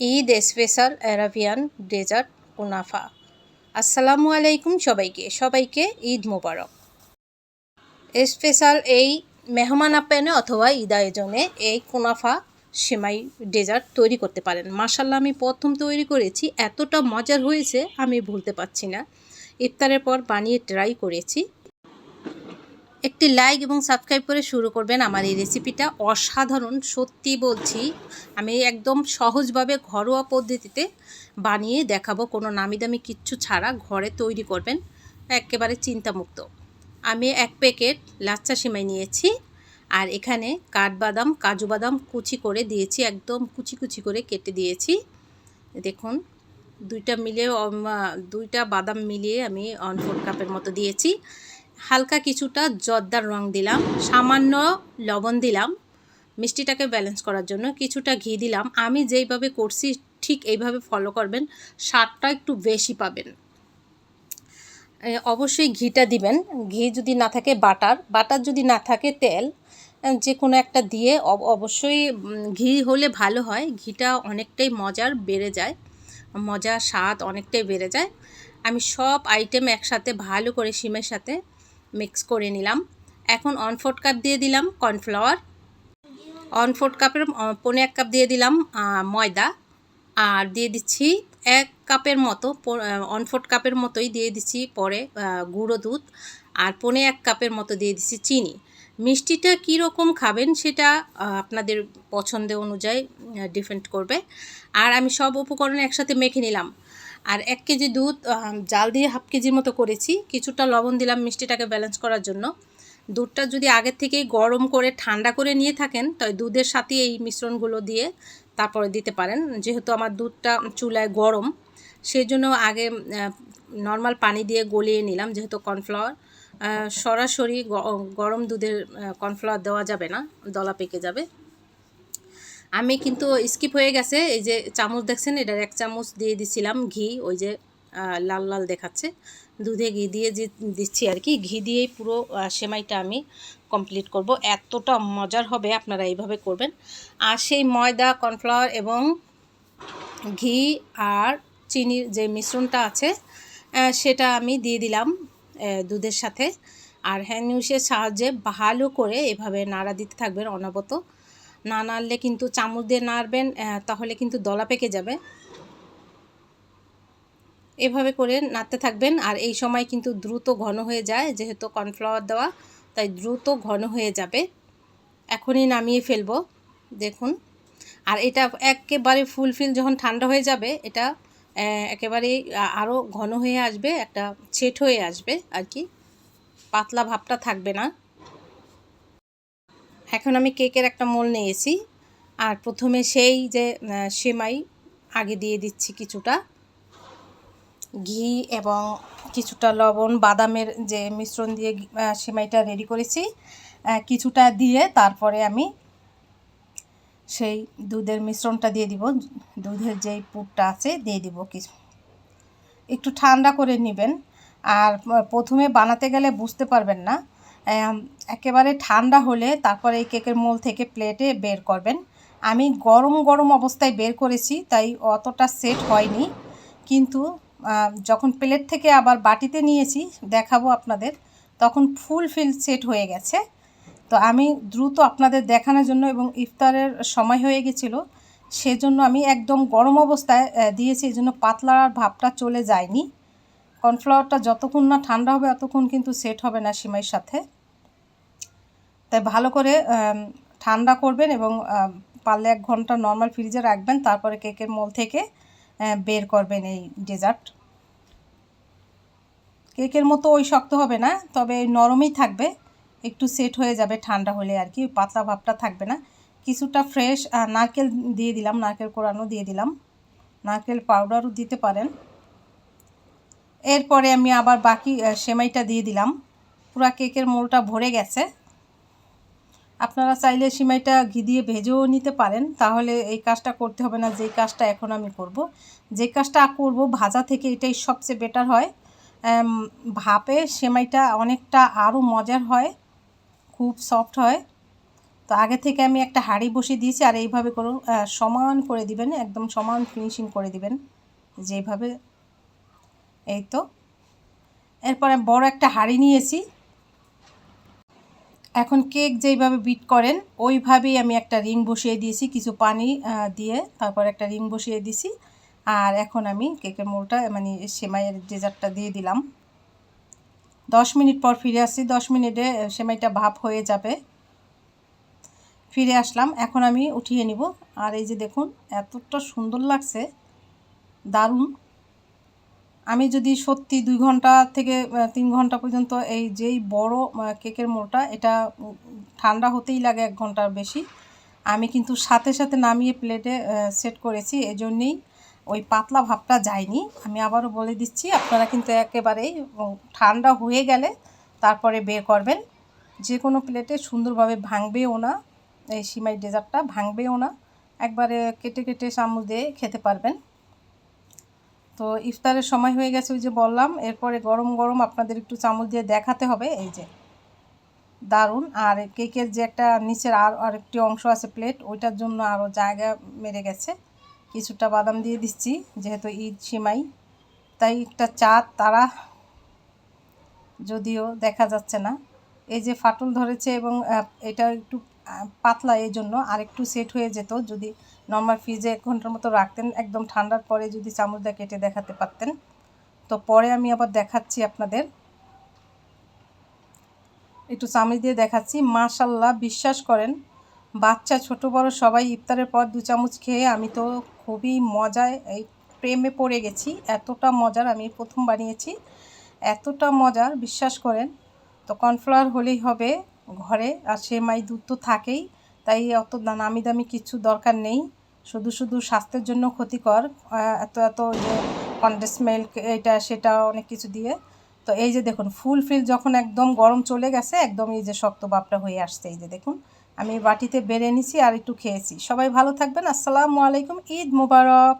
Eid special Arabian dessert কুনাফা। আসসালামু আলাইকুম সবাইকে সবাইকে ঈদ মোবারক। স্পেশাল এই মেহমান আপ্যায়নে অথবা ঈদ আয়োজনে এই কুনাফা সেমাই ডেজার্ট তৈরি করতে পারেন। মাসাল্লাহ আমি প্রথম তৈরি করেছি। এতটা মজার হয়েছে, আমি ভুলতে পারছি না। ইফতারের পর বানিয়ে ট্রাই করেছি। একটি লাইক এবং সাবস্ক্রাইব করে শুরু করবেন আমার এই রেসিপিটা অসাধারণ, সত্যি বলছি, আমি একদম সহজভাবে ঘরোয়া পদ্ধতিতে বানিয়ে দেখাবো, কোনো নামি দামি কিচ্ছু ছাড়া ঘরে তৈরি করবেন, একেবারে চিন্তামুক্ত। আমি এক প্যাকেট লাচ্চা সিমাই নিয়েছি, আর এখানে কাঠবাদাম কাজু বাদাম কুচি করে দিয়েছি, একদম কুচি কুচি করে কেটে দিয়েছি। দেখুন, দুইটা মিলিয়ে দুইটা বাদাম মিলিয়ে আমি অন ফোর কাপের মতো দিয়েছি। হালকা কিছুটা জর্দার রং দিলাম, সামান্য লবণ দিলাম, মিষ্টিটাকে ব্যালেন্স করার জন্য কিছুটা ঘি দিলাম। আমি যেইভাবে করছি ঠিক এইভাবে ফলো করবেন, স্বাদটা একটু বেশি পাবেন। অবশ্যই ঘিটা দিবেন। ঘি যদি না থাকে, বাটার। বাটার যদি না থাকে, তেল যে কোনো একটা দিয়ে অবশ্যই ঘি হলে ভালো হয়। ঘিটা অনেকটাই মজার বেড়ে যায়। মজা স্বাদ অনেকটাই বেড়ে যায়। আমি সব আইটেম একসাথে ভালো করে সিমের সাথে মিক্স করে নিলাম। এখন অন ফোর্ট কাপ দিয়ে দিলাম কর্নফ্লাওয়ার অন ফোর্ট কাপের পনে এক কাপ দিয়ে দিলাম ময়দা। আর দিয়ে দিচ্ছি এক কাপের মতো অন ফোর্ট কাপের মতোই দিয়ে দিচ্ছি পরে গুঁড়ো দুধ। আর পনে এক কাপের মতো দিয়ে দিচ্ছি চিনি। মিষ্টিটা কীরকম খাবেন সেটা আপনাদের পছন্দ অনুযায়ী ডিপেন্ড করবে। আর আমি সব উপকরণ একসাথে মেখে নিলাম। আর এক কেজি দুধ জাল দিয়ে হাফ কেজির মতো করেছি। কিছুটা লবণ দিলাম মিষ্টিটাকে ব্যালেন্স করার জন্য। দুধটা যদি আগের থেকেই গরম করে ঠান্ডা করে নিয়ে থাকেন, তাই দুধের সাথে এই মিশ্রণগুলো দিয়ে তারপরে দিতে পারেন। যেহেতু আমার দুধটা চুলায় গরম সেই জন্য আগে নর্মাল পানি দিয়ে গলিয়ে নিলাম যেহেতু কর্নফ্লাওয়ার সরাসরি গরম দুধের কর্নফ্লাওয়ার দেওয়া যাবে না, দলা পেকে যাবে। আমি কিন্তু স্কিপ হয়ে গেছে, এই যে চামচ দেখছেন, এটার এক চামচ দিয়ে দিছিলাম ঘি, ওই যে লাল লাল দেখাচ্ছে। দুধে ঘি দিয়ে দিচ্ছি আর কি। ঘি দিয়েই পুরো সেমাইটা আমি কমপ্লিট করব। এতটা মজার হবে আপনারা এইভাবে করবেন। আর সেই ময়দা, কর্নফ্লাওয়ার এবং ঘি আর চিনির যে মিশ্রণটা আছে সেটা আমি দিয়ে দিলাম দুধের সাথে। আর হ্যান্ড ইউসের সাহায্যে ভালো করে এভাবে নাড়া দিতে থাকবেন অনাবত না নাড়লে কিন্তু চামচ দিয়ে নাড়বেন তাহলে কিন্তু দলা পেকে যাবে। এভাবে করে নাড়তে থাকবেন, আর এই সময় কিন্তু দ্রুত ঘন হয়ে যায়, যেহেতু কর্নফ্লাওয়ার দেওয়া, তাই দ্রুত ঘন হয়ে যাবে। এখনই নামিয়ে ফেলব, দেখুন। আর এটা একেবারে ফুলফিল যখন ঠান্ডা হয়ে যাবে, এটা একেবারে আরও ঘন হয়ে আসবে, একটা ছেট হয়ে আসবে, আর কি। পাতলা ভাবটা থাকবে না। এখন আমি কেকের একটা মোল নিয়েছি। আর প্রথমে সেই যে সেমাই, আগে দিয়ে দিচ্ছি কিছুটা। ঘি এবং কিছুটা লবণ, বাদামের যে মিশ্রণ দিয়ে সেমাইটা রেডি করেছি। কিছুটা দিয়ে তারপরে আমি সেই দুধের মিশ্রণটা দিয়ে দিব। দুধের যেই পুরটা আছে, দিয়ে দিব কিছু। একটু ঠান্ডা করে নেবেন। আর প্রথমে বানাতে গেলে বুঝতে পারবেন না। একেবারে ঠান্ডা হলে তারপরে এই কেকের মোল থেকে প্লেটে বের করবেন। আমি গরম গরম অবস্থায় বের করেছি, তাই অতটা সেট হয়নি। কিন্তু যখন প্লেট থেকে আবার বাটিতে নিয়েছি, দেখাবো আপনাদের, তখন ফুল ফিল সেট হয়ে গেছে। তো আমি দ্রুত আপনাদের দেখানোর জন্য এবং ইফতারের সময় হয়ে গেছিল, সেজন্য আমি একদম গরম অবস্থায় দিয়েছি এই জন্য পাতলার ভাবটা চলে যায়নি। কর্নফ্লাওয়ারটা যতক্ষণ না ঠান্ডা হবে ততক্ষণ কিন্তু সেট হবে না সিমাইয়ের সাথে। তাই ভালো করে ঠান্ডা করবেন এবং পারলে এক ঘণ্টা নর্মাল ফ্রিজে রাখবেন, তারপরে কেকের মোল থেকে বের করবেন এই ডেজার্ট কেকের মতো ওই শক্ত হবে না, তবে নরমই থাকবে, একটু সেট হয়ে যাবে ঠান্ডা হলে আর কি, পাতলা ভাবটা থাকবে না। কিছুটা ফ্রেশ নারকেল দিয়ে দিলাম, নারকেল কোরানো দিয়ে দিলাম। নারকেল পাউডারও দিতে পারেন। এরপরে আমি আবার বাকি সেমাইটা দিয়ে দিলাম। পুরা কেকের মোলটা ভরে গেছে। আপনারা চাইলে সিমাইটা ঘি দিয়ে ভেজেও নিতে পারেন। তাহলে এই কাজটা করতে হবে না যেই কাজটা এখন আমি করব। যে কাজটা করব ভাজা থেকে এটাই সবচেয়ে বেটার হয়। ভাপে সেমাইটা অনেকটা আরও মজার হয় খুব সফট হয়। তো আগে থেকে আমি একটা হাঁড়ি বসিয়ে দিয়েছি আর এইভাবে আহ, সমান করে দিবেন একদম সমান ফিনিশিং করে দিবেন যেভাবে। এই তো। এরপরে বড় একটা হাঁড়ি নিয়েছি এখন কেক যেইভাবে বিট করেন, ওইভাবেই আমি একটা রিং বসিয়ে দিয়েছি, কিছু পানি দিয়ে তারপর একটা রিং বসিয়ে দিয়েছি আর এখন আমি কেকের মোলটা মানে সেমাইয়ের ডেজার্টটা দিয়ে দিলাম। দশ মিনিট পর ফিরে আসছি, দশ মিনিটে সেমাইটা ভাপ হয়ে যাবে। ফিরে আসলাম, এখন আমি উঠিয়ে নিব। আর এই যে দেখুন, এতটা সুন্দর লাগছে, দারুণ। আমি যদি সত্যি দুই ঘণ্টা থেকে তিন ঘণ্টা পর্যন্ত এই যেই বড় কেকের মোড়টা, এটা ঠান্ডা হতেই লাগে এক ঘণ্টার বেশি। আমি কিন্তু সাথে সাথে নামিয়ে প্লেটে সেট করেছি, এজন্যেই ওই পাতলা ভাবটা যায়নি। আমি আবারও বলে দিচ্ছি, আপনারা কিন্তু একেবারেই ঠান্ডা হয়ে গেলে তারপরে বের করবেন। যে কোনো প্লেটে সুন্দরভাবে ভাঙবেও না, এই সিমাই ডেজার্টটা ভাঙবেও না। একবারে কেটে কেটে চামচ দিয়ে খেতে পারবেন। তো ইফতারের সময় হয়ে গেছে ওই যে বললাম, এরপরে গরম গরম আপনাদের একটু চামচ দিয়ে দেখাতে হবে, এই যে। দারুণ। আর কেকের যে একটা নিচের আর আরেকটি অংশ আছে প্লেট, ওইটার জন্য আরও জায়গা মেরে গেছে। কিছুটা বাদাম দিয়ে দিচ্ছি, যেহেতু ঈদ সিমাই। তাই একটা চাঁদ তারা যদিও দেখা যাচ্ছে না। এই যে ফাটল ধরেছে এবং এটা একটু পাতলা এই জন্য আর একটু সেট হয়ে যেত, যদি নর্মাল ফ্রিজে এক ঘণ্টার মতো রাখতেন, একদম ঠান্ডার পরে যদি চামচ দিয়ে কেটে দেখাতে পারতেন। তো পরে আমি আবার দেখাচ্ছি আপনাদের। একটু চামচ দিয়ে দেখাচ্ছি। মাশাল্লাহ বিশ্বাস করেন, বাচ্চা, ছোট, বড় সবাই ইফতারের পর দু চামচ খেয়ে আমি তো খুবই মজায়, এই প্রেমে পড়ে গেছি। এতটা মজার আমি প্রথম বানিয়েছি। এতটা মজার, বিশ্বাস করেন। তো কর্নফ্লাওয়ার হলেই হবে ঘরে, আর সেমাই দুধ তো থাকেই। তাই অত নামি দামি কিছু দরকার নেই। শুধু শুধু স্বাস্থ্যের জন্য ক্ষতিকর। এত এত যে কন্ডেন্স মিল্ক এটা, সেটা অনেক কিছু দিয়ে। তো এই যে দেখুন, ফুল ফিল যখন একদম গরম চলে গেছে, একদম এই যে শক্ত বাপটা হয়ে আসছে। এই যে দেখুন, আমি বাটিতে বেড়ে নিছি আর একটু খেয়েছি। সবাই ভালো থাকবেন। আসসালামু আলাইকুম। ঈদ মুবারক।